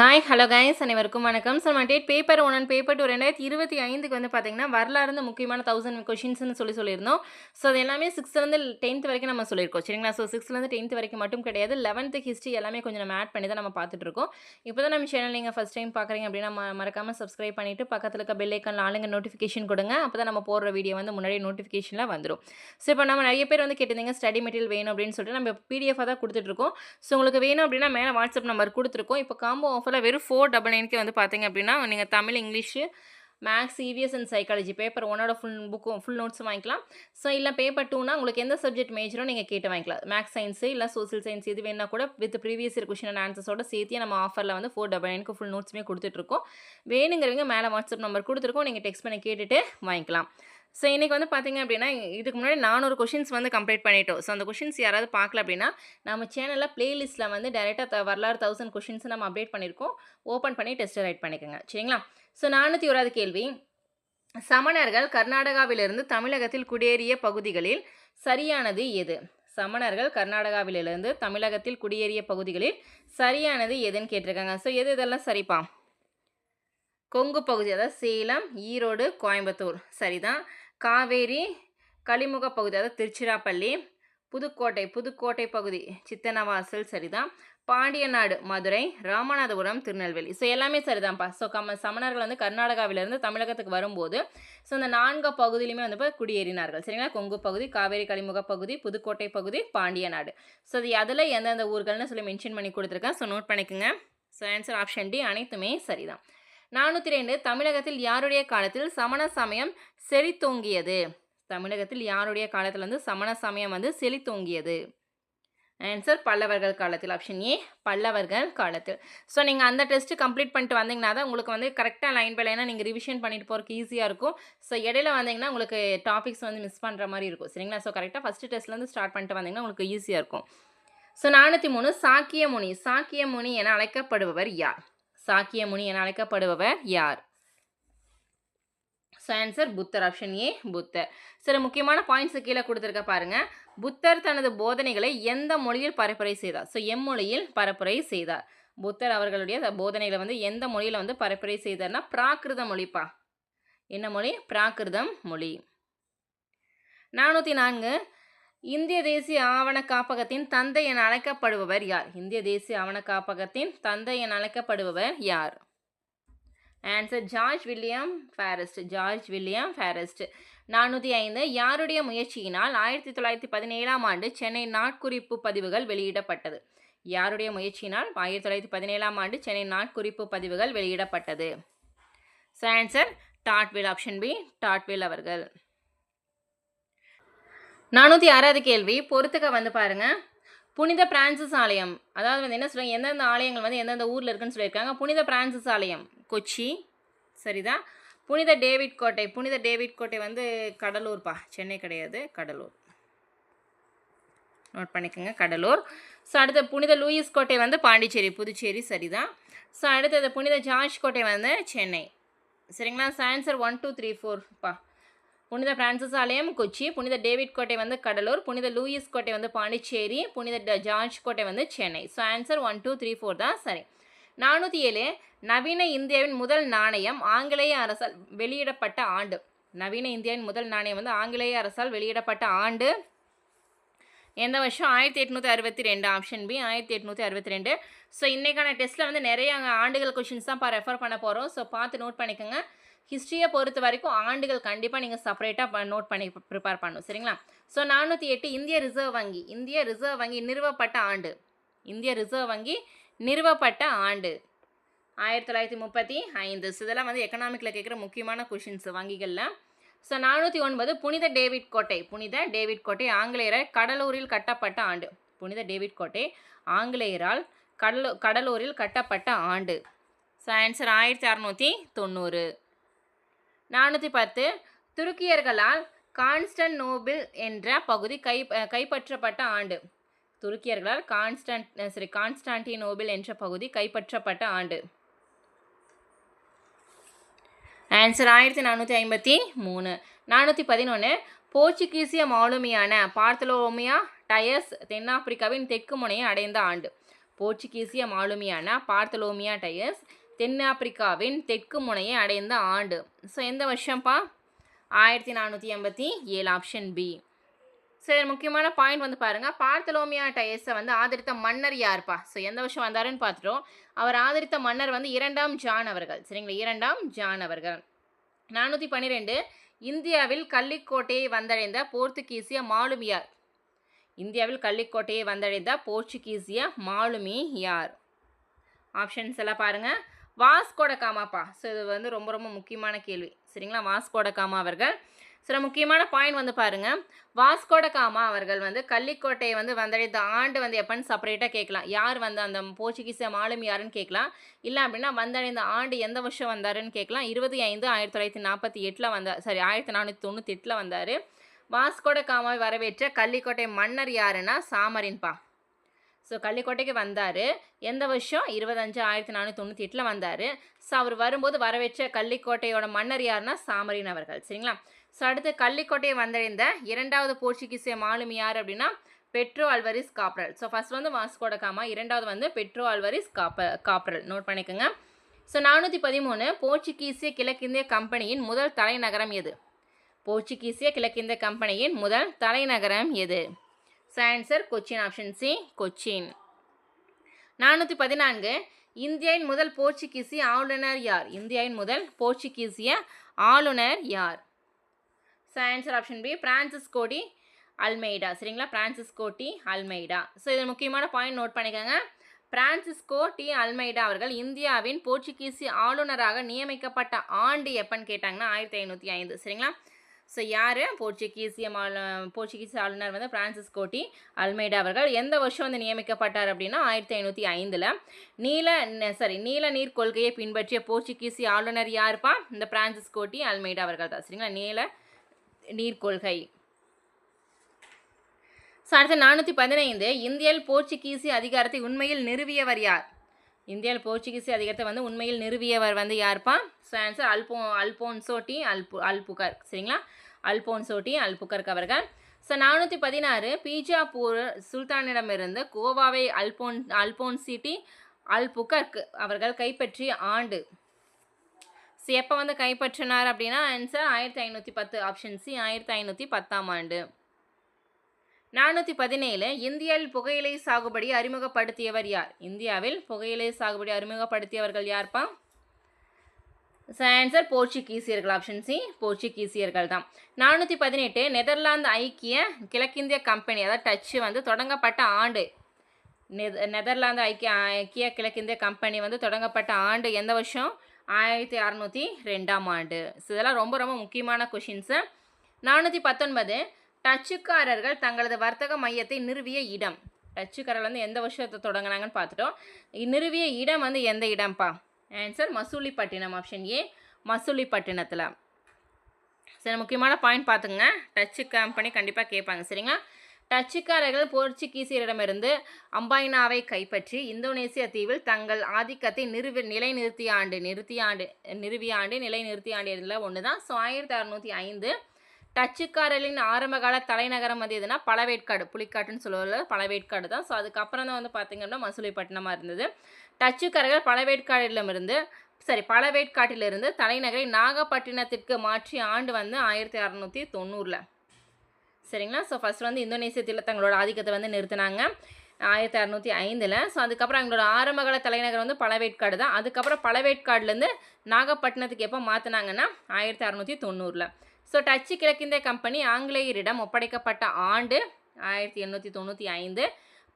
Hi hello guys அனைவருக்கும் வணக்கம். So நம்ம TET paper one and paper two ரெண்டாயிரத்தி இருபத்தி ஐந்துக்கு வந்து பார்த்தீங்கன்னா வரலாறு முக்கியமான தௌசண்ட் கொஷின்ஸ்னு சொல்லி சொல்லியிருந்தோம். ஸோ அது எல்லாமே சிக்ஸ்த்லேருந்து டென்த் வரைக்கும் நம்ம சொல்லியிருக்கோம். சரிங்களா? ஸோ சிக்ஸ்த்லேருந்து டென்த் வரைக்கும் மட்டும் கிடையாது லெவன்த்து ஹிஸ்ட்ரி எல்லாமே கொஞ்சம் நம்ம ஆட் பண்ணி தான் நம்ம பார்த்துட்ருக்கோம் இப்போ தான் நம்ம சேனல் நீங்கள் ஃபஸ்ட் டைம் பார்க்குறீங்க அப்படின்னா மறக்காமல் சப்ஸ்கிரைப் பண்ணிவிட்டு பக்கத்தில் இருக்க பெல் ஐக்கான் ஆளுங்க நோட்டிஃபிகேஷன் கொடுங்க. அப்போ தான் நம்ம போடுற வீடியோ வந்து முன்னாடி நோட்டிஃபிகேஷனில் வந்துடும் ஸோ இப்போ நம்ம நிறைய பேர் வந்து கேட்டிருந்தீங்க ஸ்டடி மெட்டீரியல் வேணும் அப்படின்னு சொல்லிட்டு நம்ம பிடிஎஃபாக தான் கொடுத்துட்ருக்கோம் ஸோ உங்களுக்கு வேணும் அப்படின்னா மேலே வாட்ஸ்அப் நம்பர் கொடுத்துருக்கோம். இப்போ காம்போ ஆஃபரில் வெறும் ஃபோர் டபுள் நைனுக்கு வந்து பார்த்தீங்க அப்படின்னா நீங்கள் Tamil English maths EVS and psychology paper ஒன்னோட ஃபுல் புக்கும் ஃபுல் நோட்ஸும் வாங்கிக்கலாம். ஸோ இல்லை பேப்பர் டூனா உங்களுக்கு எந்த சப்ஜெக்ட் மேஜரும் நீங்கள் கேட்டு வாங்கிக்கலாம். மேக்ஸ் சயின்ஸு இல்லை சோசியல் சயின்ஸ் இது வேணா கூட with previous year question and ஆன்சர்ஸோட சேர்த்து நம்ம ஆஃபரில் வந்து ஃபோர் டபுள் நைனுக்கு ஃபுல் நோட்ஸுமே கொடுத்துட்ருக்கோம் வேணுங்கிறவங்க மேலே வாட்ஸ்அப் நம்பர் கொடுத்துருக்கோம். நீங்கள் டெக்ஸ்ட் பண்ணி கேட்டுட்டு வாங்கிக்கலாம். ஸோ இன்றைக்கி வந்து பார்த்திங்க அப்படின்னா இதுக்கு முன்னாடி நானூறு கொஷின்ஸ் வந்து கம்ப்ளீட் பண்ணிட்டோம். ஸோ அந்த கொஷின்ஸ் யாராவது பார்க்கல அப்படின்னா நம்ம சேனலில் ப்ளேலிஸ்ட்டில் வந்து டேரெக்டாக வரலாறு தௌசண்ட் கொஷின்ஸ் நம்ம அப்டேட் பண்ணியிருக்கோம் ஓப்பன் பண்ணி டெஸ்ட் ரைட் பண்ணிக்கோங்க. சரிங்களா? ஸோ நானூற்றி ஓராவது கேள்வி. சமணர்கள் கர்நாடகாவிலிருந்து தமிழகத்தில் குடியேறிய பகுதிகளில் சரியானது எது? சமணர்கள் கர்நாடகாவிலிருந்து தமிழகத்தில் குடியேறிய பகுதிகளில் சரியானது எதுன்னு கேட்டிருக்காங்க. ஸோ எது இதெல்லாம் சரிப்பா? கொங்கு பகுதி அதாவது சேலம் ஈரோடு கோயம்புத்தூர். சரிதான். காவேரி கலிமுக பகுதி அதாவது திருச்சிராப்பள்ளி புதுக்கோட்டை புதுக்கோட்டை பகுதி சித்தனவாசல் சரிதான். பாண்டியநாடு மதுரை ராமநாதபுரம் திருநெல்வேலி. ஸோ எல்லாமே சரிதான்ப்பா. ஸோ கம்ம சமணர்கள் வந்து கர்நாடகாவிலிருந்து தமிழகத்துக்கு வரும்போது ஸோ இந்த நான்கு பகுதியிலுமே வந்து இப்போ குடியேறினார்கள். சரிங்களா? கொங்கு பகுதி காவேரி கலிமுக பகுதி புதுக்கோட்டை பகுதி பாண்டியநாடு. ஸோ அது அதில் எந்தெந்த ஊர்கள்னு சொல்லி மென்ஷன் பண்ணி கொடுத்துருக்கேன். ஸோ நோட் பண்ணிக்கோங்க. ஸோ ஆன்சர் ஆப்ஷன் டி அனைத்துமே சரிதான். நானூற்றி ரெண்டு தமிழகத்தில் யாருடைய காலத்தில் சமண சமயம் செழித்தோங்கியது? தமிழகத்தில் யாருடைய காலத்தில் வந்து சமண சமயம் வந்து செழித்தோங்கியது? ஆன்சர் பல்லவர்கள் காலத்தில் ஆப்ஷன் ஏ பல்லவர்கள் காலத்தில். ஸோ நீங்கள் அந்த டெஸ்ட்டு கம்ப்ளீட் பண்ணிட்டு வந்தீங்கன்னா தான் உங்களுக்கு வந்து கரெக்டாக லைன் பை லைனாக நீங்கள் ரிவிஷன் பண்ணிட்டு போகிறதுக்கு ஈஸியாக இருக்கும். ஸோ இடையில வந்தீங்கன்னா உங்களுக்கு டாபிக்ஸ் வந்து மிஸ் பண்ணுற மாதிரி இருக்கும். சரிங்களா? ஸோ கரெக்டாக ஃபஸ்ட்டு டெஸ்ட்லேருந்து ஸ்டார்ட் பண்ணிட்டு வந்தீங்கன்னா உங்களுக்கு ஈஸியாக இருக்கும். ஸோ நானூற்றி மூணு சாக்கிய முனி சாக்கிய முனி என அழைக்கப்படுபவர் யார்? சாக்கியமுனி என அழைக்கப்படுபவர் யார்? ஸோ ஆன்சர் புத்தர் ஆப்ஷன் ஏ புத்தர். சில முக்கியமான பாயிண்ட்ஸ் கீழே கொடுத்துருக்க பாருங்க. புத்தர் தனது போதனைகளை எந்த மொழியில் பரப்புரை செய்தார்? ஸோ எம்மொழியில் பரப்புரை செய்தார். புத்தர் அவர்களுடைய போதனைகளை வந்து எந்த மொழியில் வந்து பரப்புரை செய்தார்னா பிராகிருத மொழிப்பா? என்ன மொழி? பிராகிருதம் மொழி. நானூற்றி நான்கு இந்திய தேசிய ஆவண காப்பகத்தின் தந்தை என அழைக்கப்படுபவர் யார்? இந்திய தேசிய ஆவண காப்பகத்தின் தந்தை என அழைக்கப்படுபவர் யார்? Answer George William Forrest George William Forrest நானூற்றி ஐந்து. யாருடைய முயற்சியினால் ஆயிரத்தி தொள்ளாயிரத்தி பதினேழாம் ஆண்டு சென்னை நாட்குறிப்பு பதிவுகள் வெளியிடப்பட்டது? யாருடைய முயற்சியினால் ஆயிரத்தி தொள்ளாயிரத்தி பதினேழாம் ஆண்டு சென்னை நாட்குறிப்பு பதிவுகள் வெளியிடப்பட்டது? So answer Dodwell option B Dodwell அவர்கள். நானூற்றி ஆறாவது கேள்வி. பொறுத்துக்க வந்து பாருங்கள் புனித பிரான்சிஸ் ஆலயம். அதாவது வந்து என்ன சொல்லுவாங்க எந்தெந்த ஆலயங்கள் வந்து எந்தெந்த ஊரில் இருக்குன்னு சொல்லியிருக்காங்க. புனித பிரான்சிஸ் ஆலயம். கொச்சி. சரிதா புனித டேவிட் கோட்டை. புனித டேவிட் கோட்டை வந்து கடலூர்ப்பா. சென்னை கிடையாது. கடலூர். நோட் பண்ணிக்கோங்க. கடலூர். ஸோ அடுத்த புனித லூயிஸ் கோட்டை வந்து பாண்டிச்சேரி. புதுச்சேரி. சரிதான். ஸோ அடுத்தது புனித ஜார்ஜ் கோட்டை வந்து சென்னை. சரிங்களா? ஆன்சர் ஒன் டூ த்ரீ ஃபோர்ப்பா புனித பிரான்சிஸ் ஆலயம் கொச்சி புனித டேவிட் கோட்டை வந்து கடலூர் புனித லூயிஸ் கோட்டை வந்து பாண்டிச்சேரி புனித ட- ஜார்ஜ் கோட்டை வந்து Chennai. So answer one two three four தான் சரி. நானூற்றி ஏழு நவீன இந்தியாவின் முதல் நாணயம் ஆங்கிலேய அரசால் வெளியிடப்பட்ட ஆண்டு. நவீன இந்தியாவின் முதல் நாணயம் வந்து ஆங்கிலேய அரசால் வெளியிடப்பட்ட ஆண்டு. எந்த வருஷம்? ஆயிரத்தி எட்நூற்றி அறுபத்தி ரெண்டு ஆப்ஷன் பி ஆயிரத்தி எட்நூற்றி அறுபத்தி ரெண்டு. ஸோ இன்றைக்கான டெஸ்ட்டில் வந்து நிறைய ஆண்டுகள் கொஷின்ஸ் தான் ரெஃபர் பண்ண போகிறோம் ஸோ பார்த்து நோட் பண்ணிக்கோங்க. ஹிஸ்ட்ரியை பொறுத்த வரைக்கும் ஆண்டுகள் கண்டிப்பாக நீங்கள் செப்பரேட்டாக நோட் பண்ணி ப்ரிப்பேர் பண்ணணும் சரிங்களா? ஸோ நானூற்றி எட்டு இந்திய ரிசர்வ் வங்கி. இந்திய ரிசர்வ் வங்கி நிறுவப்பட்ட ஆண்டு. இந்திய ரிசர்வ் வங்கி நிறுவப்பட்ட ஆண்டு. ஆயிரத்தி தொள்ளாயிரத்தி முப்பத்தி ஐந்து. ஸோ இதெல்லாம் வந்து எக்கனாமிக்கில் கேட்குற முக்கியமான கொஷின்ஸ் வங்கிகளில். ஸோ நானூற்றி ஒன்பது புனித டேவிட் கோட்டை. புனித டேவிட் கோட்டை ஆங்கிலேயரால் கடலூரில் கட்டப்பட்ட ஆண்டு. புனித டேவிட் கோட்டை ஆங்கிலேயரால் கடலூ கடலூரில் கட்டப்பட்ட ஆண்டு. ஸோ ஆன்சர் ஆயிரத்தி அறநூற்றி தொண்ணூறு. நானூற்றி பத்து. துருக்கியர்களால் கான்ஸ்டன்ட் நோபிள் என்ற பகுதி கை கைப்பற்றப்பட்ட ஆண்டு. துருக்கியர்களால் கான்ஸ்டன்ட் அஹ் சரி கான்ஸ்டான்டினோபிள் என்ற பகுதி கைப்பற்றப்பட்ட ஆண்டு. ஆன்சர் ஆயிரத்தி நானூற்றி ஐம்பத்தி மூணு. நானூற்றி பதினொன்று போர்ச்சுகீசிய மாலுமியான பார்த்தலோமியா டயஸ் தென்னாப்பிரிக்காவின் தெற்கு முனையை அடைந்த ஆண்டு. போர்ச்சுகீசிய மாலுமியான பார்த்தலோமியா டயஸ் தென்னாப்பிரிக்காவின் தெற்கு முனையை அடைந்த ஆண்டு. ஸோ எந்த வருஷம்ப்பா ஆயிரத்தி நானூற்றி எண்பத்தி ஏழு ஆப்ஷன் பி சரி முக்கியமான பாயிண்ட் வந்து பாருங்கள் பார்த்தலோமியா டயஸை வந்து ஆதரித்த மன்னர் யார்ப்பா? ஸோ எந்த வருஷம் வந்தாருன்னு பார்த்துட்டோம். அவர் ஆதரித்த மன்னர் வந்து இரண்டாம் ஜான் அவர்கள். சரிங்களா? இரண்டாம் ஜான் அவர்கள். நானூற்றி பன்னிரெண்டு இந்தியாவில் கள்ளிக்கோட்டையை வந்தடைந்த போர்த்துகீசிய மாலுமியார் இந்தியாவில் கள்ளிக்கோட்டையை வந்தடைந்த போர்ச்சுகீசிய மாலுமி யார்? ஆப்ஷன்ஸ் எல்லாம் பாருங்கள் வாஸ்கோட காமாப்பா ஸோ இது வந்து ரொம்ப ரொம்ப முக்கியமான கேள்வி. சரிங்களா? வாஸ்கோட காமா அவர்கள். சில முக்கியமான பாயிண்ட் வந்து பாருங்கள் வாஸ்கோட காமா அவர்கள் வந்து கள்ளிக்கோட்டையை வந்து வந்தடைந்த ஆண்டு வந்து எப்போன்னு செப்பரேட்டாக கேட்கலாம். யார் வந்து அந்த போர்ச்சுகீசிய மாலுமி யாருன்னு கேட்கலாம். இல்லை அப்படின்னா வந்தடைந்த ஆண்டு எந்த வருஷம் வந்தாருன்னு கேட்கலாம். இருபத்தி ஐந்து ஆயிரத்தி தொள்ளாயிரத்தி நாற்பத்தி எட்டில் வந்தார் சாரி ஆயிரத்தி நானூற்றி தொண்ணூற்றி எட்டில் வந்தார். வாஸ்கோட காமாவை வரவேற்ற கள்ளிக்கோட்டை மன்னர் யாருன்னா சாமரின்பா. ஸோ கள்ளிக்கோட்டைக்கு வந்தார். எந்த வருஷம்? இருபத்தஞ்சு ஆயிரத்தி நானூற்றி தொண்ணூற்றி எட்டில் வந்தார். ஸோ அவர் வரும்போது வரவேற்ற கள்ளிக்கோட்டையோட மன்னர் யாருன்னா? சாமரின் அவர்கள். சரிங்களா? ஸோ அடுத்து கள்ளிக்கோட்டையை வந்தடைந்த இரண்டாவது போர்ச்சுகீசிய மாலுமி யார் அப்படின்னா? Pedro Alvares Cabral. So first வந்து வாஸ்கோட காமா இரண்டாவது வந்து பெட்ரோ அல்வரிஸ் காப்ப காப்ரல் நோட் பண்ணிக்கோங்க. ஸோ நானூற்றி பதிமூணு போர்ச்சுகீசிய கிழக்கிந்திய கம்பெனியின் முதல் தலைநகரம் எது? போர்ச்சுகீசிய கிழக்கிந்திய கம்பெனியின் முதல் தலைநகரம் எது? So answer Cochin option C Cochin நானூற்றி பதினான்கு இந்தியாவின் முதல் போர்ச்சுகீசிய ஆளுநர் யார்? இந்தியாவின் முதல் போர்ச்சுகீசிய ஆளுநர் யார்? So answer option B Francis கோடி அல்மெய்டா சரிங்களா? பிரான்சிஸ்கோ டி அல்மெய்டா ஸோ இதில் முக்கியமான பாயிண்ட் நோட் பண்ணிக்கோங்க. பிரான்சிஸ்கோ டி அல்மைடா அவர்கள் இந்தியாவின் போர்ச்சுகீசிய ஆளுநராக நியமிக்கப்பட்ட ஆண்டு எப்பன்னு கேட்டாங்கன்னா ஆயிரத்தி ஐநூற்றி ஐந்து. சரிங்களா? ஸோ யார்? போர்ச்சுகீசிய மாலு போர்ச்சுகீசிய ஆளுநர் வந்து பிரான்சிஸ் கோட்டி அல்மைடா அவர்கள். எந்த வருஷம் வந்து நியமிக்கப்பட்டார் அப்படின்னா ஆயிரத்தி ஐநூற்றி ஐந்தில்? நீல சாரி நீல நீர் கொள்கையை பின்பற்றிய போர்ச்சுகீசிய ஆளுநர் யாருப்பா? இந்த பிரான்சிஸ் கோட்டி அல்மைடா அவர்கள் தான். சரிங்களா? நீல நீர் கொள்கை. ஸோ அடுத்து நானூற்றி பதினைந்து. இந்தியாவில் போர்ச்சுகீசிய அதிகாரத்தை உண்மையில் நிறுவியவர் யார்? இந்தியாவில் போர்ச்சுகீஸ் அதிகாரத்தை வந்து உண்மையில் நிறுவியவர் வந்து யார்ப்பா? ஸோ ஆன்சர் அல்போ அல்போன்சோ டி அல்பு அல்புகர். சரிங்களா? அல்போன்சோ டி அல்புகர்க் அவர்கள். ஸோ நானூற்றி பதினாறு பீஜாப்பூர் சுல்தானிடமிருந்து கோவாவை அல்போன் அல்போன்சி டி அல்புகர்க் அவர்கள் கைப்பற்றிய ஆண்டு. ஸோ எப்போ வந்து கைப்பற்றினார் அப்படின்னா ஆன்சர் ஆயிரத்தி ஐநூற்றி பத்து ஆப்ஷன் சி ஆயிரத்தி ஐநூற்றி பத்தாம் ஆண்டு. நானூற்றி பதினேழு இந்தியாவில் புகையிலை சாகுபடி அறிமுகப்படுத்தியவர் யார்? இந்தியாவில் புகையிலை சாகுபடி அறிமுகப்படுத்தியவர்கள் யார்ப்பா? ஆன்சர் போர்ச்சுகீசியர்கள். ஆப்ஷன் சி போர்ச்சுகீசியர்கள் தான் நானூற்றி பதினெட்டு நெதர்லாந்து ஐக்கிய கிழக்கிந்திய கம்பெனி அதாவது டச்சு வந்து தொடங்கப்பட்ட ஆண்டு. நெத நெதர்லாந்து ஐக்கிய ஐக்கிய கிழக்கிந்திய கம்பெனி வந்து தொடங்கப்பட்ட ஆண்டு எந்த வருஷம்? ஆயிரத்தி அறநூற்றி ரெண்டாம் ஆண்டு. ஸோ இதெல்லாம் ரொம்ப ரொம்ப முக்கியமான கொஷின்ஸு நானூற்றி பத்தொன்பது டச்சுக்காரர்கள் தங்களது வர்த்தக மையத்தை நிறுவிய இடம். டச்சுக்காரர்கள் வந்து எந்த வருஷத்தை தொடங்கினாங்கன்னு பார்த்துட்டோம். நிறுவிய இடம் வந்து எந்த இடம்ப்பா ஆன்சர் மசூலிப்பட்டினம் ஆப்ஷன் ஏ மசூலிப்பட்டினத்தில். சரி முக்கியமான பாயிண்ட் பார்த்துங்க டச்சு கம்பெனி கண்டிப்பாக கேட்பாங்க சரிங்களா? டச்சுக்காரர்கள் போர்ச்சுகீசியரிடமிருந்து அம்பாயினாவை கைப்பற்றி இந்தோனேசிய தீவில் தங்கள் ஆதிக்கத்தை நிறுவி நிலைநிறுத்திய ஆண்டு நிறுத்திய ஆண்டு நிறுவிய ஆண்டு நிலைநிறுத்திய ஆண்டு இதில் ஒன்று தான் ஸோ ஆயிரத்தி அறநூற்றி ஐந்து டச்சுக்காரர்களின் ஆரம்பகால தலைநகரம் வந்து எதுனா பழவேற்காடு புலிக்காட்டுன்னு சொல்லுவது பழவேற்காடு தான். ஸோ அதுக்கப்புறம் தான் வந்து பார்த்திங்கன்னா மசூலிப்பட்டினமாக இருந்தது. டச்சுக்காரர்கள் பழவேற்காடிலிருந்து சரி பழவேற்காட்டிலிருந்து தலைநகரை நாகப்பட்டினத்திற்கு மாற்றிய ஆண்டு வந்து ஆயிரத்தி அறநூற்றி தொண்ணூறில். சரிங்களா? ஸோ ஃபஸ்ட் வந்து இந்தோனேசியத்தில் தங்களோட ஆதிக்கத்தை வந்து நிறுத்தினாங்க. ஆயிரத்தி அறநூற்றி ஐந்தில். ஸோ அதுக்கப்புறம் அவங்களோட ஆரம்பகால தலைநகர் வந்து பழவேற்காடு தான். அதுக்கப்புறம் பழவேற்காடுலேருந்து நாகப்பட்டினத்துக்கு எப்போ மாற்றினாங்கன்னா ஆயிரத்தி அறநூற்றி தொண்ணூறில். ஸோ டச்சு கிழக்கிந்திய கம்பெனி ஆங்கிலேயரிடம் ஒப்படைக்கப்பட்ட ஆண்டு ஆயிரத்தி எண்ணூற்றி தொண்ணூற்றி ஐந்து.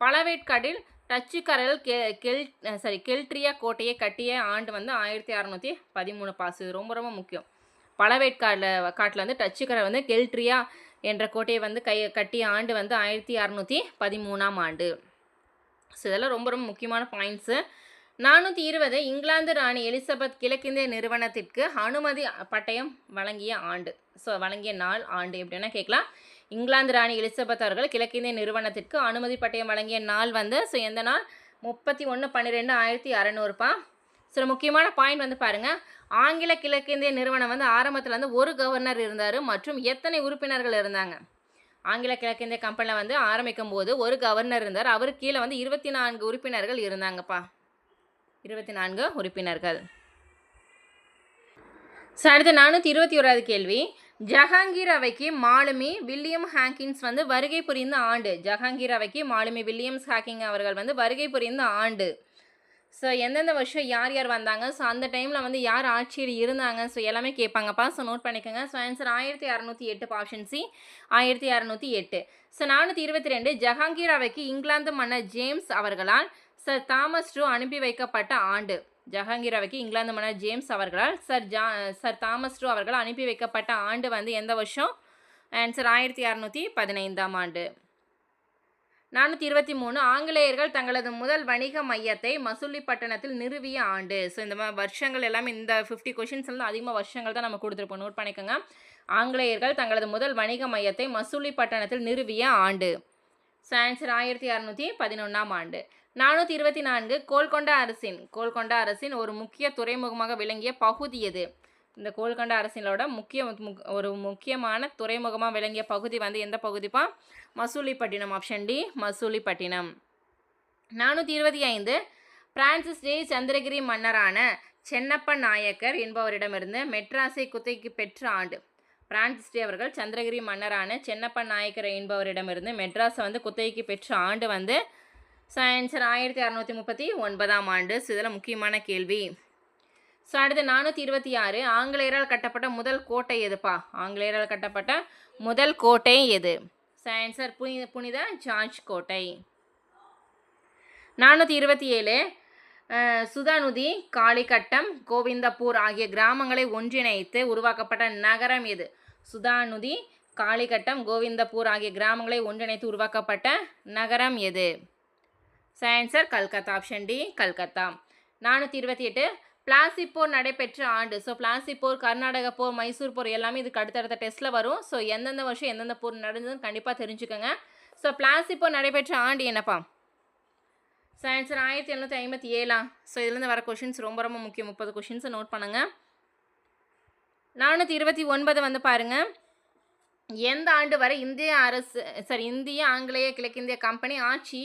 பழவேற்காடில் டச்சுக்காரர்கள் கெ கெல் சாரி கெல்ட்ரியா கோட்டையை கட்டிய ஆண்டு வந்து ஆயிரத்தி அறநூற்றி பதிமூணு பாசு. இது ரொம்ப ரொம்ப முக்கியம். பழவேற்காடில் காட்டில் வந்து டச்சுக்காரர் வந்து கெல்ட்ரியா என்ற கோட்டையை வந்து கை கட்டிய ஆண்டு வந்து ஆயிரத்தி அறநூற்றி பதிமூணாம் ஆண்டு. ஸோ இதெல்லாம் ரொம்ப ரொம்ப முக்கியமான பாயிண்ட்ஸு நானூற்றி இருபது இங்கிலாந்து ராணி எலிசபெத் கிழக்கிந்திய நிறுவனத்திற்கு அனுமதி பட்டயம் வழங்கிய ஆண்டு. ஸோ வழங்கிய நாள் ஆண்டு எப்படின்னா கேட்கலாம். இங்கிலாந்து ராணி எலிசபெத் அவர்கள் கிழக்கிந்திய நிறுவனத்திற்கு அனுமதி பட்டயம் வழங்கிய நாள் வந்து ஸோ எந்த நாள்? முப்பத்தி ஒன்று பன்னிரெண்டு ஆயிரத்தி அறநூறுபா சில முக்கியமான பாயிண்ட் வந்து பாருங்கள் ஆங்கில கிழக்கிந்திய நிறுவனம் வந்து ஆரம்பத்தில் வந்து ஒரு கவர்னர் இருந்தார் மற்றும் எத்தனை உறுப்பினர்கள் இருந்தாங்க? ஆங்கில கிழக்கிந்திய கம்பெனியில் வந்து ஆரம்பிக்கும் போது ஒரு கவர்னர் இருந்தார். அவர் கீழே வந்து இருபத்தி நான்கு உறுப்பினர்கள் இருந்தாங்கப்பா. இருபத்தி நான்கு உறுப்பினர்கள். ஸோ அடுத்து நானூற்றி இருபத்தி ஓராவது கேள்வி. ஜஹாங்கீர் அவைக்கு மாலுமி வில்லியம் ஹாங்கின்ஸ் வந்து வருகை புரிந்த ஆண்டு. ஜஹாங்கீர் அவைக்கு மாலுமி வில்லியம்ஸ் ஹாக்கிங் அவர்கள் வந்து வருகை புரிந்த ஆண்டு. ஸோ எந்தெந்த வருஷம் யார் யார் வந்தாங்க? ஸோ அந்த டைமில் வந்து யார் ஆட்சியில் இருந்தாங்க? ஸோ எல்லாமே கேட்பாங்கப்பா. ஸோ நோட் பண்ணிக்கோங்க. ஸோ ஆன்சர் ஆயிரத்தி அறநூற்றி எட்டு ஆப்ஷன் சி ஆயிரத்தி அறநூற்றி எட்டு. ஸோ நானூற்றி இருபத்தி ரெண்டு ஜஹாங்கீர் அவைக்கு இங்கிலாந்து மன்னர் ஜேம்ஸ் அவர்களால் சர் தாமஸ் ட்ரூ அனுப்பி வைக்கப்பட்ட ஆண்டு. ஜஹாங்கிராவைக்கு இங்கிலாந்து மன்னர் ஜேம்ஸ் அவர்களால் சர் ஜா சர் தாமஸ் ட்ரூ அவர்கள் அனுப்பி வைக்கப்பட்ட ஆண்டு வந்து எந்த வருஷம்? ஆன்சர் ஆயிரத்தி அறநூற்றி பதினைந்தாம் ஆண்டு. நானூற்றி இருபத்தி மூணு ஆங்கிலேயர்கள் தங்களது முதல் வணிக மையத்தை மசூலிப்பட்டணத்தில் நிறுவிய ஆண்டு. ஸோ இந்த மாதிரி வருஷங்கள் எல்லாமே இந்த ஃபிஃப்டி கொஷின்ஸ் வந்து அதிகமாக வருஷங்கள் தான் நம்ம கொடுத்துருப்போம். நோட் பண்ணிக்கோங்க. ஆங்கிலேயர்கள் தங்களது முதல் வணிக மையத்தை மசூலிப்பட்டணத்தில் நிறுவிய ஆண்டு. ஸோ ஆன்சர் ஆயிரத்தி அறநூற்றி பதினொன்றாம் ஆண்டு. நானூற்றி இருபத்தி நான்கு கோல்கொண்டா அரசின் கோல்கொண்டா அரசின் ஒரு முக்கிய துறைமுகமாக விளங்கிய பகுதி எது? இந்த கோல்கொண்டா அரசினோட முக்கிய ஒரு முக்கியமான துறைமுகமாக விளங்கிய பகுதி வந்து எந்த பகுதிப்பா? Masulipatnam option D Masulipatnam. நானூற்றி இருபத்தி ஐந்து பிரான்சிஸ் ஜே சந்திரகிரி மன்னரான சென்னப்ப நாயக்கர் என்பவரிடமிருந்து மெட்ராஸை குத்தைக்கு பெற்ற ஆண்டு. பிரான்சிஸ் டே அவர்கள் சந்திரகிரி மன்னரான சென்னப்ப நாயக்கர் என்பவரிடமிருந்து மெட்ராஸை வந்து குத்தகைக்கு பெற்ற ஆண்டு வந்து ஆன்சர் ஆயிரத்தி அறநூற்றி முப்பத்தி ஒன்பதாம் ஆண்டு ஸோ முக்கியமான கேள்வி. ஸோ அடுத்து நானூற்றி இருபத்தி ஆறு ஆங்கிலேயரால் கட்டப்பட்ட முதல் கோட்டை எதுப்பா? ஆங்கிலேயரால் கட்டப்பட்ட முதல் கோட்டை எது? ஸோ ஆன்சர் புனித புனித ஜார்ஜ் கோட்டை. நானூற்றி இருபத்தி ஏழு சுதாநுதி காளிகட்டம் கோவிந்தப்பூர் ஆகிய கிராமங்களை ஒன்றிணைத்து உருவாக்கப்பட்ட நகரம் எது? சுதாநுதி காளிகட்டம் கோவிந்தப்பூர் ஆகிய கிராமங்களை ஒன்றிணைத்து உருவாக்கப்பட்ட நகரம் எது? Answer Calcutta option D Calcutta நானூற்றி இருபத்தி எட்டு பிளாசி போர் நடைபெற்ற ஆண்டு. ஸோ பிளாசி போர் கர்நாடக போர் மைசூர் போர் எல்லாமே இதுக்கு அடுத்தடுத்த டெஸ்ட்டில் வரும். ஸோ எந்தெந்த வருஷம் எந்தெந்த போர் நடந்ததுன்னு கண்டிப்பாக தெரிஞ்சுக்கோங்க. ஸோ பிளாசி போர் நடைபெற்ற ஆண்டு என்னப்பா? ஸோ ஆன்சர் ஆயிரத்தி எழுநூற்றி ஐம்பத்தி ஏழா? ஸோ இதுலேருந்து வர கொஷின்ஸ் ரொம்ப ரொம்ப முக்கியம். முப்பது கொஷின்ஸை நோட் பண்ணுங்கள் நானூற்றி இருபத்தி ஒன்பது வந்து பாருங்கள் எந்த ஆண்டு வரை இந்திய அரசு சாரி இந்திய ஆங்கிலேய கிழக்கிந்திய கம்பெனி ஆட்சி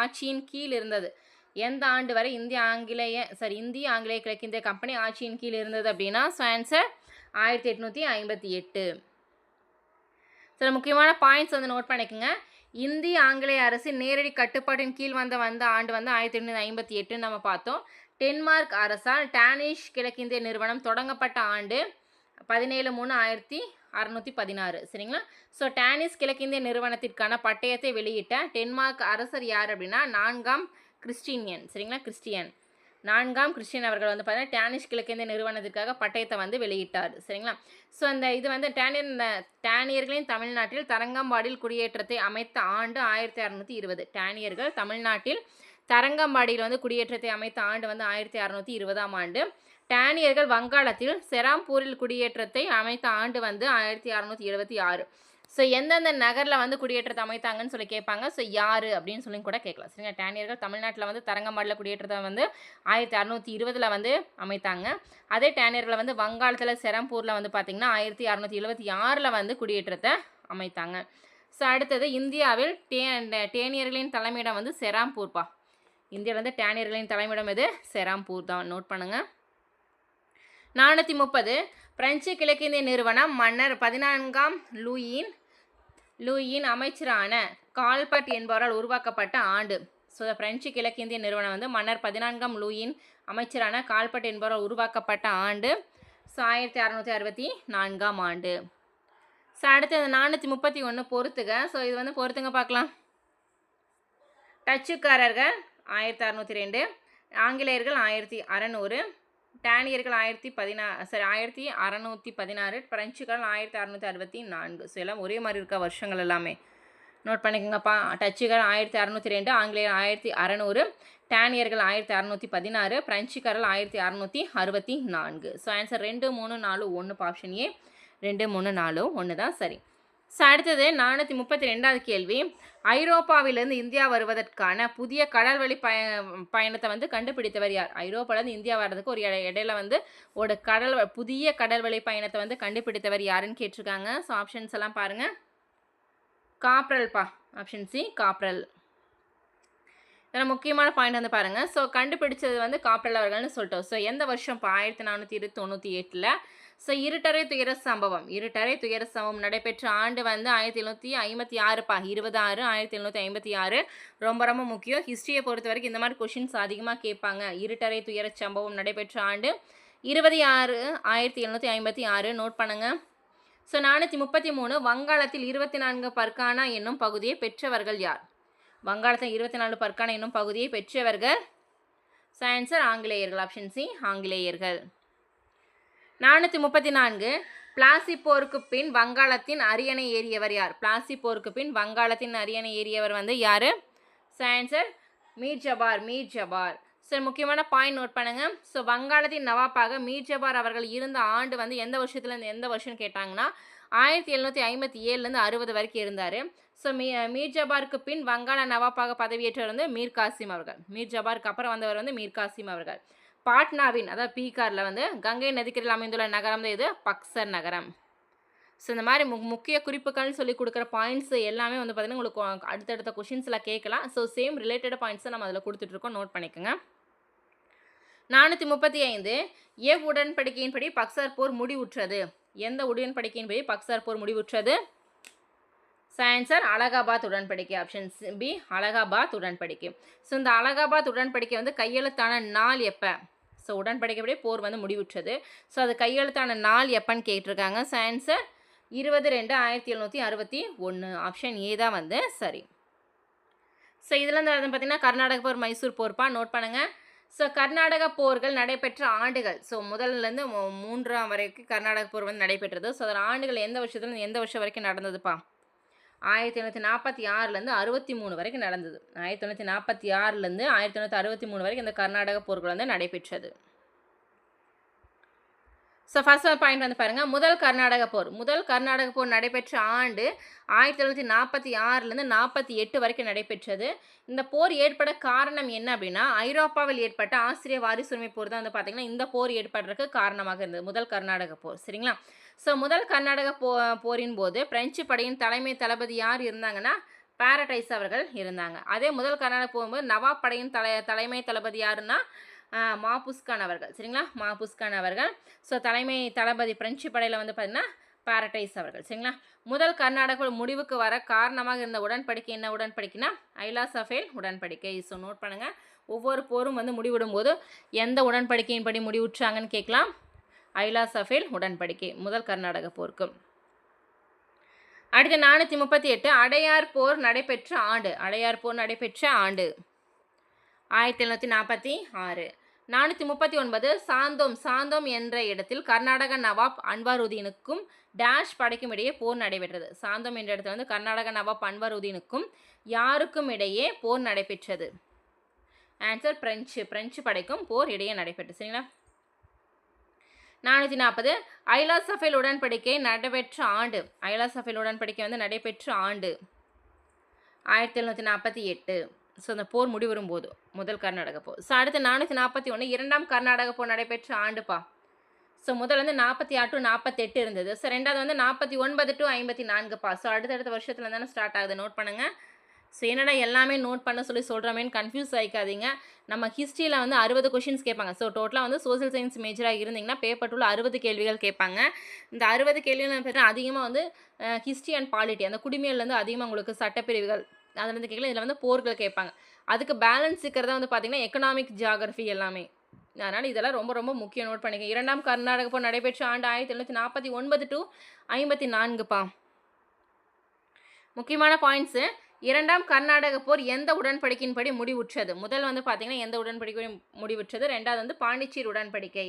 ஆட்சியின் கீழ் இருந்தது? எந்த ஆண்டு வரை இந்திய ஆங்கிலேய சாரி இந்திய ஆங்கிலேய கிழக்கிந்திய கம்பெனி ஆட்சியின் கீழ் இருந்தது அப்படின்னா ஸோ ஆன்சர் ஆயிரத்தி எட்நூற்றி ஐம்பத்தி எட்டு. சில முக்கியமான பாயிண்ட்ஸ் வந்து நோட் பண்ணிக்கோங்க. இந்திய ஆங்கிலேய அரசு நேரடி கட்டுப்பாட்டின் கீழ் வந்த வந்த ஆண்டு வந்து ஆயிரத்தி எட்நூற்றி ஐம்பத்தி எட்டுன்னு நம்ம பார்த்தோம். டென்மார்க் அரசால் டானிஷ் கிழக்கிந்திய நிறுவனம் தொடங்கப்பட்ட ஆண்டு பதினேழு மூணு ஆயிரத்தி அறநூற்றி பதினாறு. சரிங்களா? ஸோ டானிஸ் கிழக்கிந்திய நிறுவனத்திற்கான பட்டயத்தை வெளியிட்ட டென்மார்க் அரசர் யார் அப்படின்னா நான்காம் கிறிஸ்டினியன் சரிங்களா? கிறிஸ்டியன். நான்காம் கிறிஸ்டியன் அவர்கள் வந்து பார்த்தீங்கன்னா டேனிஷ் கிழக்கிந்திய நிறுவனத்திற்காக பட்டயத்தை வந்து வெளியிட்டார். சரிங்களா? ஸோ அந்த இது வந்து டேனியர் இந்த டேனியர்களின் தமிழ்நாட்டில் தரங்கம்பாடியில் குடியேற்றத்தை அமைத்த ஆண்டு ஆயிரத்தி அறநூற்றி இருபது. டேனியர்கள் தமிழ்நாட்டில் தரங்கம்பாடியில் வந்து குடியேற்றத்தை அமைத்த ஆண்டு வந்து ஆயிரத்தி அறநூற்றி இருபதாம் ஆண்டு. டேனியர்கள் வங்காளத்தில் செராம்பூரில் குடியேற்றத்தை அமைத்த ஆண்டு வந்து ஆயிரத்தி அறநூற்றி எழுபத்தி ஆறு. ஸோ எந்தெந்த நகரில் வந்து குடியேற்றத்தை அமைத்தாங்கன்னு சொல்லி கேட்பாங்க. ஸோ யார் அப்படின்னு சொல்லி கூட கேட்கலாம். சரிங்க டேனியர்கள் தமிழ்நாட்டில் வந்து தரங்கம்பாடியில் குடியேற்றத்தை வந்து ஆயிரத்தி அறநூற்றி இருபதில் வந்து அமைத்தாங்க. அதே டேனியர்களை வந்து வங்காளத்தில் செரம்பூரில் வந்து பார்த்திங்கன்னா ஆயிரத்தி அறநூற்றி எழுபத்தி ஆறில் வந்து குடியேற்றத்தை அமைத்தாங்க. ஸோ அடுத்தது இந்தியாவில் டே டேனியர்களின் தலைமையிடம் வந்து செராம்பூர்ப்பா. இந்தியாவில் வந்து டேனியர்களின் தலைமையிடம் எது? செராம்பூர் தான். நோட் பண்ணுங்கள் நானூற்றி முப்பது. பிரெஞ்சு கிழக்கிந்திய நிறுவனம் மன்னர் பதினான்காம் லூயின் லூயின் அமைச்சரான கால்பட் என்பவரால் உருவாக்கப்பட்ட ஆண்டு. ஸோ பிரெஞ்சு கிழக்கிந்திய நிறுவனம் வந்து மன்னர் பதினான்காம் லூயின் அமைச்சரான கால்பட் என்பவரால் உருவாக்கப்பட்ட ஆண்டு. ஸோ ஆயிரத்தி அறநூற்றி அறுபத்தி நான்காம் ஆண்டு. ஸோ அடுத்தது நானூற்றி முப்பத்தி ஒன்று பொறுத்துக. ஸோ இது வந்து பொறுத்துங்க பார்க்கலாம் டச்சுக்காரர்கள் ஆயிரத்தி அறநூற்றி ரெண்டு ஆங்கிலேயர்கள் ஆயிரத்தி அறநூறு டேனியர்கள் ஆயிரத்தி பதினா சரி ஆயிரத்தி அறநூற்றி பதினாறு பிரெஞ்சுகள் ஆயிரத்தி அறநூற்றி அறுபத்தி நான்கு. ஸோ எல்லாம் ஒரே மாதிரி இருக்க வருஷங்கள் எல்லாமே? நோட் பண்ணிக்கோங்கப்பா. டச்சுகள் ஆயிரத்தி அறநூற்றி ரெண்டு ஆங்கிலேயர் ஆயிரத்தி அறநூறு டேனியர்கள் ஆயிரத்தி அறநூற்றி பதினாறு பிரெஞ்சுக்காரர்கள் ஆயிரத்தி அறநூற்றி அறுபத்தி நான்கு. ஸோ ஆன்சர் ரெண்டு மூணு நாலு ஒன்று ஆப்ஷன் ஏ ரெண்டு மூணு நாலு ஒன்று தான் சரி. ஸோ அடுத்தது நானூற்றி முப்பத்தி ரெண்டாவது கேள்வி. ஐரோப்பாவிலிருந்து இந்தியா வருவதற்கான புதிய கடல்வழி பய பயணத்தை வந்து கண்டுபிடித்தவர் யார்? ஐரோப்பாவிலேருந்து இந்தியா வர்றதுக்கு ஒரு இடையில வந்து ஒரு கடல் வ- புதிய கடல்வழி பயணத்தை வந்து கண்டுபிடித்தவர் யாருன்னு கேட்டிருக்காங்க. ஸோ ஆப்ஷன்ஸ் எல்லாம் பாருங்கள் காப்ரல்ப்பா ஆப்ஷன் சி காப்ரல். இதில் முக்கியமான பாயிண்ட் வந்து பாருங்கள் ஸோ கண்டுபிடிச்சது வந்து காப்ரல் அவர்கள்னு சொல்லிட்டோம். ஸோ எந்த வருஷம்? இப்போ ஆயிரத்தி நானூற்றி இரு தொண்ணூற்றி எட்டில் ஸோ இருட்டரை துயர சம்பவம். இருட்டரை துயர சம்பவம் நடைபெற்ற ஆண்டு வந்து ஆயிரத்தி எழுநூற்றி ஐம்பத்தி ஆறுப்பா இருபது ஆறு ஆயிரத்தி எழுநூற்றி ஐம்பத்தி ஆறு. ரொம்ப ரொம்ப முக்கியம். ஹிஸ்ட்ரியை பொறுத்த வரைக்கும் இந்த மாதிரி கொஷின்ஸ் அதிகமாக கேட்பாங்க. இருட்டரை துயர சம்பவம் நடைபெற்ற ஆண்டு இருபது ஆறு ஆயிரத்தி எழுநூற்றி ஐம்பத்தி ஆறு. நோட் பண்ணுங்கள் ஸோ நானூற்றி முப்பத்தி மூணு வங்காளத்தில் இருபத்தி நான்கு பர்கானா என்னும் பகுதியை பெற்றவர்கள் யார்? வங்காளத்தில் இருபத்தி நாலு பர்கானா என்னும் பகுதியை பெற்றவர்கள்? சயின்சர் ஆங்கிலேயர்கள். ஆப்ஷன் சி ஆங்கிலேயர்கள். நானூற்றி முப்பத்தி நான்கு. பிளாசி போருக்கு பின் வங்காளத்தின் அரியணை ஏறியவர் யார்? பிளாசி போருக்கு பின் வங்காளத்தின் அரியணை ஏறியவர் வந்து யார்? சான்சர் மீர் ஜபார் மீர் ஜபார். சார் முக்கியமான பாயிண்ட் நோட் பண்ணுங்கள் ஸோ வங்காளத்தின் நவாப்பாக மீர் ஜபார் அவர்கள் இருந்த ஆண்டு வந்து எந்த வருஷத்துலேருந்து எந்த வருஷம்னு கேட்டாங்கன்னா ஆயிரத்தி எழுநூற்றி ஐம்பத்தி ஏழுலேருந்து அறுபது வரைக்கும் இருந்தார். ஸோ மீ மீர் ஜபாருக்கு பின் வங்காள நவாப்பாக பதவியேற்றவர் வந்து மீர் காசிம் அவர்கள். மீர் ஜபாருக்கு அப்புறம் வந்தவர் வந்து மீர் காசிம் அவர்கள். பாட்னாவின் அதாவது பீகாரில் வந்து கங்கை நதிக்கரையில் அமைந்துள்ள நகரம் தான் இது பக்சர் நகரம். ஸோ இந்த மாதிரி மு முக்கிய குறிப்புகள்னு சொல்லி கொடுக்குற பாயிண்ட்ஸ் எல்லாமே வந்து பார்த்திங்கன்னா உங்களுக்கு அடுத்தடுத்த கொஷின்ஸில் கேட்கலாம். ஸோ சேம் ரிலேட்டட் பாயிண்ட்ஸை நம்ம அதில் கொடுத்துட்ருக்கோம். நோட் பண்ணிக்கோங்க. நானூற்றி முப்பத்தி ஐந்து எவ் உடன்படிக்கையின்படி பக்சர் போர் முடிவுற்றது? எந்த உடன்படிக்கையின்படி பக்சர் போர் முடிவுற்றது? சயின்சர் அலகாபாத் உடன்படிக்கை. ஆப்ஷன் பி அலகாபாத் உடன்படிக்கை. ஸோ இந்த அலகாபாத் உடன்படிக்கை வந்து கையெழுத்தான நாள் எப்போ? ஸோ உடன்படிக்கைப்படி போர் வந்து முடிவுற்றது. ஸோ அது கையெழுத்தான நாள் எப்பன்னு கேட்டிருக்காங்க. சயின்சர் இருபது ரெண்டு ஆயிரத்தி எழுநூற்றி அறுபத்தி ஒன்று ஆப்ஷன் ஏ தான் வந்து சரி. ஸோ இதில் வந்து பார்த்தீங்கன்னா கர்நாடக போர் மைசூர் போர்ப்பா நோட் பண்ணுங்கள் ஸோ கர்நாடக போர்கள் நடைபெற்ற ஆண்டுகள். ஸோ முதல்லேருந்து மூன்றாம் வரைக்கும் கர்நாடக போர் வந்து நடைபெற்றது. ஸோ அதில் ஆண்டுகள் எந்த வருஷத்துலேருந்து எந்த வருஷம் வரைக்கும் நடந்ததுப்பா ஆயிரத்தி தொள்ளாயிரத்தி நாற்பத்தி ஆறுலேருந்து அறுபத்தி மூணு வரைக்கும் நடந்தது. ஆயிரத்தி தொள்ளாயிரத்தி நாற்பத்தி ஆறுலேருந்து ஆயிரத்தி தொள்ளாயிரத்தி அறுபத்தி மூணு வரைக்கும் இந்த கர்நாடக போர்கள் வந்து நடைபெற்றது. ஸோ ஃபர்ஸ்ட் பாயிண்ட் வந்து பாருங்கள் முதல் கர்நாடக போர். முதல் கர்நாடக போர் நடைபெற்ற ஆண்டு ஆயிரத்தி தொள்ளாயிரத்தி நாற்பத்தி ஆறுலேருந்து நாற்பத்தி எட்டு வரைக்கும் நடைபெற்றது. இந்த போர் ஏற்பட காரணம் என்ன அப்படின்னா ஐரோப்பாவில் ஏற்பட்ட ஆசிரிய வாரிசுரிமை போர் தான் வந்து பார்த்திங்கன்னா இந்த போர் ஏற்படுறதுக்கு காரணமாக இருந்தது. முதல் கர்நாடக போர். சரிங்களா? ஸோ முதல் கர்நாடக போ போரின் போது பிரெஞ்சு படையின் தலைமை தளபதி யார் இருந்தாங்கன்னா பாரடைஸ் அவர்கள் இருந்தாங்க. அதே முதல் கர்நாடக போகும்போது நவாப் படையின் தலை தலைமை தளபதி யாருன்னா மாபுஸ்கான் அவர்கள். சரிங்களா? மாபுஸ்கான் அவர்கள். ஸோ தலைமை தளபதி பிரெஞ்சு படையில் வந்து பார்த்திங்கன்னா பாரடைஸ் அவர்கள். சரிங்களா? முதல் கர்நாடக முடிவுக்கு வர காரணமாக இருந்த உடன்படிக்கை என்ன உடன்படிக்கைனா ஐலா சஃபேல் உடன்படிக்கை. ஸோ நோட் பண்ணுங்கள் ஒவ்வொரு போரும் வந்து முடிவிடும் போது எந்த உடன்படிக்கையின்படி முடிவுற்றாங்கன்னு கேட்கலாம். ஐலா சஃபேல் உடன்படிக்கை முதல் கர்நாடக போருக்கு. அடுத்து நானூற்றி முப்பத்தி எட்டு அடையார் போர் நடைபெற்ற ஆண்டு. அடையார் போர் நடைபெற்ற ஆண்டு. ஆயிரத்தி எழுநூற்றி நாற்பத்தி ஆறு. நானூற்றி முப்பத்தி ஒன்பது சாந்தோம் சாந்தோம் என்ற இடத்தில் கர்நாடக நவாப் அன்வாருதீனுக்கும் டேஷ் படைக்கும் இடையே போர் நடைபெற்றது. சாந்தோம் என்ற இடத்துல வந்து கர்நாடக நவாப் அன்வாருதீனுக்கும் யாருக்கும் இடையே போர் நடைபெற்றது. ஆன்சர் பிரெஞ்சு பிரெஞ்சு படைக்கும் போர் இடையே நடைபெற்றது. சரிங்களா? நானூற்றி நாற்பது ஐலா சஃபேல் உடன்படிக்கை நடைபெற்ற ஆண்டு. ஐலா சஃபேல் உடன்படிக்கை வந்து நடைபெற்ற ஆண்டு. ஆயிரத்தி எழுநூற்றி நாற்பத்தி எட்டு. ஸோ அந்த போர் முடிவரும் போது முதல் கர்நாடக போர். ஸோ அடுத்து நானூற்றி நாற்பத்தி ஒன்று இரண்டாம் கர்நாடக போர் நடைபெற்ற ஆண்டுப்பா. ஸோ முதல்ல வந்து நாற்பத்தி ஆறு டு நாற்பத்தெட்டு இருந்தது. ஸோ ரெண்டாவது வந்து நாற்பத்தி ஒன்பது டு ஐம்பத்தி நான்குப்பா. ஸோ அடுத்தடுத்த வருஷத்துல தானே ஸ்டார்ட் ஆகுது. நோட் பண்ணுங்கள் ஸோ என்னடா எல்லாமே நோட் பண்ண சொல்லி சொல்கிறோமேன்னு கன்ஃபியூஸ் ஆகிக்காதீங்க நம்ம ஹிஸ்ட்ரியில் வந்து அறுபது கொஷின்ஸ் கேட்பாங்க. ஸோ டோட்டலாக வந்து சோசியல் சயின்ஸ் மேஜராக இருந்தீங்கன்னா பேப்பர் டூவில் அறுபது கேள்விகள் கேட்பாங்க. இந்த அறுபது கேள்விகள் பார்த்தீங்கன்னா அதிகமாக வந்து ஹிஸ்ட்ரி அண்ட் பாலிட்டி அந்த குடிமையிலேருந்து அதிகமாக உங்களுக்கு சட்டப்பிரிவுகள் அதில் வந்து கேட்கல இதில் வந்து போர்கள் கேட்பாங்க அதுக்கு பேலன்ஸ் இருக்கிறதா வந்து பார்த்திங்கன்னா எக்கனாமிக் ஜியாகிரஃபி எல்லாமே. அதனால் இதெல்லாம் ரொம்ப ரொம்ப முக்கியம் நோட் பண்ணிக்க இரண்டாம் கர்நாடக போர் நடைபெற்ற ஆண்டு ஆயிரத்தி எழுநூற்றி நாற்பத்தி ஒன்பது டு ஐம்பத்தி நான்குப்பா முக்கியமான பாயிண்ட்ஸு இரண்டாம் கர்நாடக போர் எந்த உடன்படிக்கையின்படி முடிவுற்றது? முதல் வந்து பார்த்திங்கன்னா எந்த உடன்படிக்கை முடிவுற்றது? ரெண்டாவது வந்து பாண்டிச்சேரி உடன்படிக்கை.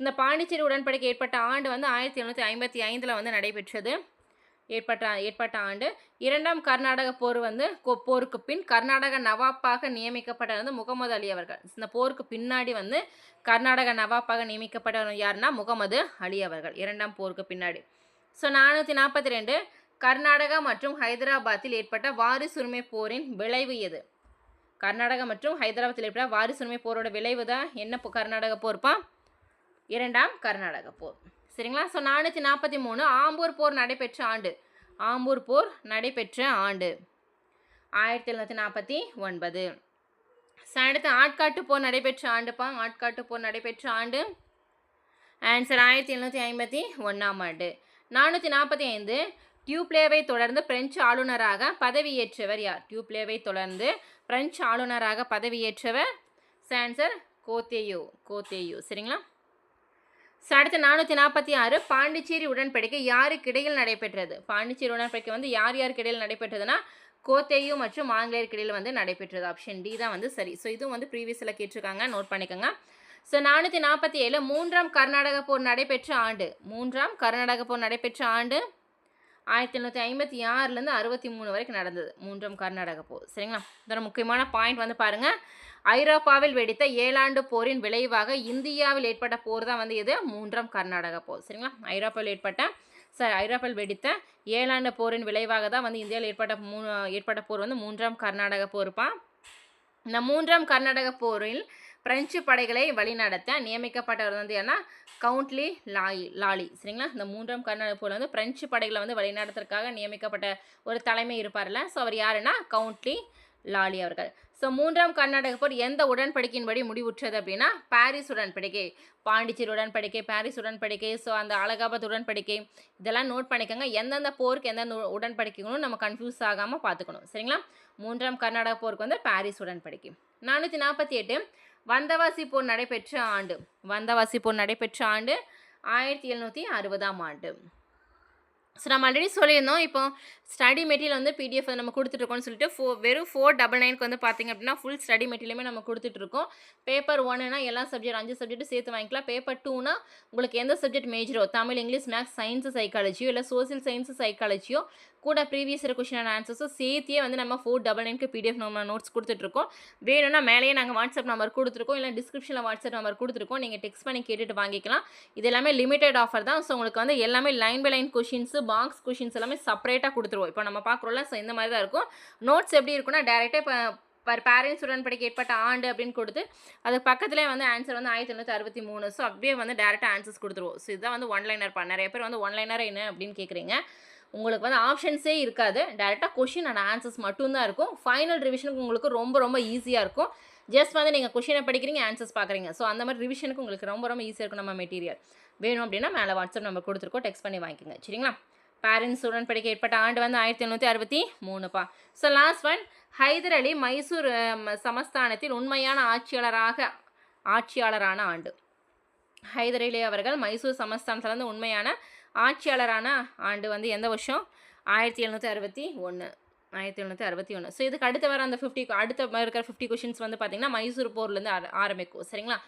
இந்த பாண்டிச்சேரி உடன்படிக்கை ஏற்பட்ட ஆண்டு வந்து ஆயிரத்தி எழுநூற்றி ஐம்பத்தி ஐந்தில் வந்து நடைபெற்றது. ஏற்பட்ட ஏற்பட்ட ஆண்டு இரண்டாம் கர்நாடக போர் வந்து போருக்கு பின் கர்நாடக நவாப்பாக நியமிக்கப்பட்டது வந்து முகமது அலி அவர்கள். இந்த போருக்கு பின்னாடி வந்து கர்நாடக நவாப்பாக நியமிக்கப்பட்டவர் யாருன்னா முகமது அலி அவர்கள் இரண்டாம் போருக்கு பின்னாடி. ஸோ நானூற்றி நாற்பத்தி ரெண்டு கர்நாடகா மற்றும் ஹைதராபாத்தில் ஏற்பட்ட வாரிசுரிமை போரின் விளைவு எது? கர்நாடகா மற்றும் ஹைதராபாத்தில் ஏற்பட்ட வாரிசுரிமை போரோட விளைவு தான் என்ன கர்நாடக போர்ப்பா? இரண்டாம் கர்நாடக போர். சரிங்களா? ஸோ நானூற்றி நாற்பத்தி மூணு ஆம்பூர் போர் நடைபெற்ற ஆண்டு. ஆம்பூர் போர் நடைபெற்ற ஆண்டு. ஆயிரத்தி எழுநூற்றி நாற்பத்தி ஒன்பது. அடுத்து ஆட்காட்டு போர் நடைபெற்ற ஆண்டுப்பா. ஆட்காட்டு போர் நடைபெற்ற ஆண்டு. ஆன்சர் ஆயிரத்தி எழுநூற்றி ஐம்பத்தி ஒன்றாம் ஆண்டு. நானூற்றி நாற்பத்தி ஐந்து டியூப்ளேவை தொடர்ந்து பிரெஞ்சு ஆளுநராக பதவியேற்றவர் யார்? டியூப்ளேவை தொடர்ந்து பிரெஞ்சு ஆளுநராக பதவியேற்றவர் சான்சர் கோத்தேயு. கோத்தேயு. சரிங்களா? ஸோ அடுத்து நானூற்றி நாற்பத்தி ஆறு பாண்டிச்சேரி உடன்படிக்கை யாருக்கு இடையில் நடைபெற்றது? பாண்டிச்சேரி உடன்படிக்கை வந்து யார் யாருக்கு இடையில் நடைபெற்றதுன்னா கோத்தேயு மற்றும் ஆங்கிலேயருக்கு இடையில் வந்து நடைபெற்றது. ஆப்ஷன் டி தான் வந்து சரி. ஸோ இதுவும் வந்து ப்ரீவியஸில் கேட்டிருக்காங்க. நோட் பண்ணிக்கோங்க. ஸோ நானூற்றி நாற்பத்தி ஏழு மூன்றாம் கர்நாடக போர் நடைபெற்ற ஆண்டு. மூன்றாம் கர்நாடக போர் நடைபெற்ற ஆண்டு ஆயிரத்தி எழுநூற்றி ஐம்பத்தி ஆறுலேருந்து அறுபத்தி மூணு வரைக்கும் நடந்தது. மூன்றாம் கர்நாடக போர். சரிங்களா? இதோட முக்கியமான பாயிண்ட் வந்து பாருங்கள் ஐரோப்பாவில் வெடித்த ஏழாண்டு போரின் விளைவாக இந்தியாவில் ஏற்பட்ட போர் தான் வந்து இது. மூன்றாம் கர்நாடக போர். சரிங்களா? ஐரோப்பாவில் ஏற்பட்ட சார் ஐரோப்பாவில் வெடித்த ஏழாண்டு போரின் விளைவாக தான் வந்து இந்தியாவில் ஏற்பட்ட மூ ஏற்பட்ட போர் வந்து மூன்றாம் கர்நாடக போர்ப்பா. இந்த மூன்றாம் கர்நாடக போரில் பிரெஞ்சு படைகளை வழிநடத்த நியமிக்கப்பட்டவர் வந்து ஏன்னா கவுண்ட்லி லாயி லாலி. சரிங்களா? இந்த மூன்றாம் கர்நாடக போரில் வந்து பிரெஞ்சு படைகளை வந்து வழிநடத்துறதுக்காக நியமிக்கப்பட்ட ஒரு தலைமை இருப்பார்ல. ஸோ அவர் யாருன்னா? கவுண்ட்லி லாலி அவர்கள். ஸோ மூன்றாம் கர்நாடக போர் எந்த உடன்படிக்கையின்படி முடிவுற்றது அப்படின்னா பாரிஸ் உடன்படிக்கை. பாண்டிச்சேரி உடன்படிக்கை பாரிஸ் உடன்படிக்கை. ஸோ அந்த அலகாபாத் உடன்படிக்கை. இதெல்லாம் நோட் பண்ணிக்கோங்க. எந்தெந்த போருக்கு எந்தெந்த உடன்படிக்கைகளும் நம்ம கன்ஃபியூஸ் ஆகாமல் பார்த்துக்கணும். சரிங்களா? மூன்றாம் கர்நாடக போருக்கு வந்து பாரிஸ் உடன்படிக்கை. நானூற்றி நாற்பத்தி எட்டு. வந்தவாசி போர் நடைபெற்ற ஆண்டு. வந்தவாசி போர் நடைபெற்ற ஆண்டு ஆயிரத்தி எழுநூற்றி அறுபதாம் ஆண்டு. ஸோ நம்ம ஆல்ரெடி சொல்லியிருந்தோம். இப்போ ஸ்டடி மெட்டீரியல் வந்து பிடிஎஃப் நம்ம கொடுத்துட்ருக்கோம்னு சொல்லிட்டு ஃபோ வெறும் ஃபோர் டபுள் நைனுக்கு வந்து பார்த்தீங்க அப்படின்னா ஃபுல் ஸ்டடி மெட்டீரியலுமே நம்ம கொடுத்துட்ருக்கோம் பேப்பர் ஒன்னுனா எல்லா சப்ஜெக்ட் அஞ்சு சப்ஜெக்ட்டும் சேர்த்து வாங்கிக்கலாம். பேப்பர் டூனா உங்களுக்கு எந்த சப்ஜெக்ட் மேஜரோ தமிழ் இங்கிலீஷ் மேக்ஸ் சயின்ஸு சைக்காலஜியோ இல்லை சோசியல் சயின்ஸு சைக்காலஜியோ கூட ப்ரீவியஸ் இயர் கொஷினான ஆன்சர்ஸும் சேர்த்தியே வந்து நம்ம ஃபோர் டபுள் நைனுக்கு பிடிஎஃப் நம்ம நோட்ஸ் கொடுத்துட்ருக்கோம் வேணும்னா மேலேயே நாங்கள் வாட்ஸ்அப் நம்பர் கொடுத்துருக்கோம். இல்லை டிஸ்கிரிப்ஷனில் வாட்ஸ்அப் நம்பர் கொடுத்துருக்கோம். நீங்கள் டெக்ஸ்ட் பண்ணி கேட்டுட்டு வாங்கிக்கலாம். இது எல்லாமே லிமிடெட் ஆஃபர் தான். ஸோ உங்களுக்கு வந்து எல்லாமே line by line questions box questions எல்லாமே செப்பரேட்டாக கொடுத்துருவோம். இப்போ நம்ம பார்க்குறோம்ல ஸோ இந்த மாதிரி தான் இருக்கும். நோட்ஸ் எப்படி இருக்குன்னா டேரெக்டாக இப்போ பர் பேரண்ட்ஸ் உடன்படிக்கை ஏற்பட்ட ஆண்டு அப்படின்னு கொடுத்து அது பக்கத்துலேயே வந்து ஆன்சர் வந்து ஆயிரத்தி தொண்ணூற்றி அறுபத்தி மூணு. ஸோ அப்படியே வந்து டேரெக்டாக ஆன்சர்ஸ் கொடுத்துருவோம். ஸோ இதுதான் வந்து ஒன் லைனர் பண்ண நிறைய பேர் வந்து ஒன் லைனர் என்ன அப்படின்னு கேட்குறீங்க உங்களுக்கு வந்து ஆப்ஷன்ஸே இருக்காது. டேரெக்டாக கொஷின் அண்ட் ஆன்சர்ஸ் மட்டும்தான் இருக்கும். ஃபைனல் ரிவிஷனுக்கு உங்களுக்கு ரொம்ப ரொம்ப ஈஸியாக இருக்கும். ஜஸ்ட் வந்து நீங்கள் கொஷினை படிக்கிறீங்க ஆன்சர்ஸ் பார்க்குறீங்க ஸோ அந்த மாதிரி ரிவிஷனுக்கு உங்களுக்கு ரொம்ப ரொம்ப ஈஸியாக இருக்கும் நம்ம மெட்டீரியல் வேணும் அப்படின்னா மேலே வாட்ஸ்அப் நம்பர் கொடுத்துருக்கோம். டெக்ஸ்ட் பண்ணி வாங்கிக்கோங்க. சரிங்களா? பேரண்ட்ஸ் உடன்படிக்கை ஏற்பட்ட ஆண்டு வந்து ஆயிரத்தி எழுநூற்றி அறுபத்தி மூணுப்பா. So last one Hyder Ali Mysore சமஸ்தானத்தில் உண்மையான ஆட்சியாளராக ஆட்சியாளரான ஆண்டு. ஹைதர் அவர்கள் மைசூர் சமஸ்தானத்திலிருந்து உண்மையான ஆட்சியாளரான ஆண்டு வந்து எந்த வருஷம்? ஆயிரத்தி எழுநூற்றி அறுபத்தி ஒன்று ஆயிரத்தி எழுநூற்றி அறுபத்தி ஒன்று ஸோ இதுக்கு அடுத்து வர அந்த ஃபிஃப்டி அடுத்த இருக்கிற ஃபிஃப்டி கொஷின்ஸ் வந்து பார்த்திங்கன்னா மைசூர் போர்லேருந்து ஆரம்பிக்கும். சரிங்களா?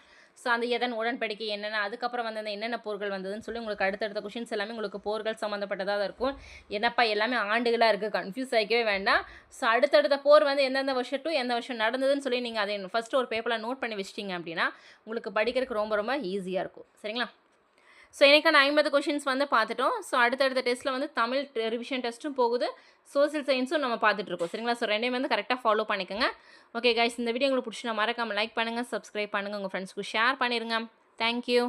ஸோ அந்த எதன் உடன்படிக்கை என்னென்ன அதுக்கப்புறம் வந்து அந்த என்னென்ன போர்கள் வந்ததுன்னு சொல்லி உங்களுக்கு அடுத்தடுத்த கொஷின்ஸ் எல்லாமே உங்களுக்கு போர்கள் சம்மந்தப்பட்டதாக தான் இருக்கும். என்னப்பா எல்லாமே ஆண்டுகளாக இருக்குது கன்ஃபியூஸ் ஆகிக்கவே வேண்டாம். ஸோ அடுத்தடுத்த போர் வந்து எந்தெந்த வருஷம் டூ எந்த வருஷம் நடந்ததுன்னு சொல்லி நீங்கள் அதை ஃபஸ்ட்டு ஒரு பேப்பரில் நோட் பண்ணி வச்சிட்டிங்க அப்படின்னா உங்களுக்கு படிக்கிறதுக்கு ரொம்ப ரொம்ப ஈஸியாக இருக்கும். சரிங்களா? ஸோ எனக்கான ஐம்பது கொஷின்ஸ் வந்து பார்த்துட்டோம். ஸோ அடுத்தடுத்த டெஸ்ட்டில் வந்து தமிழ் ரிவிஷன் டெஸ்ட்டும் போகுது. சோசியல் சயின்ஸும் நம்ம பார்த்துட்ருக்கோம் சரிங்களா? ஸோ ரெண்டையும் வந்து கரெக்டாக ஃபாலோ பண்ணிக்கோங்க. ஓகே கைஸ் இந்த வீடியோ உங்களுக்கு பிடிச்சி மறக்காமல் லைக் பண்ணுங்கள் சப்ஸ்கிரைப் பண்ணுங்கள் உங்கள் ஃப்ரெண்ட்ஸ்க்கு ஷேர் பண்ணிடுங்க தேங்க்யூ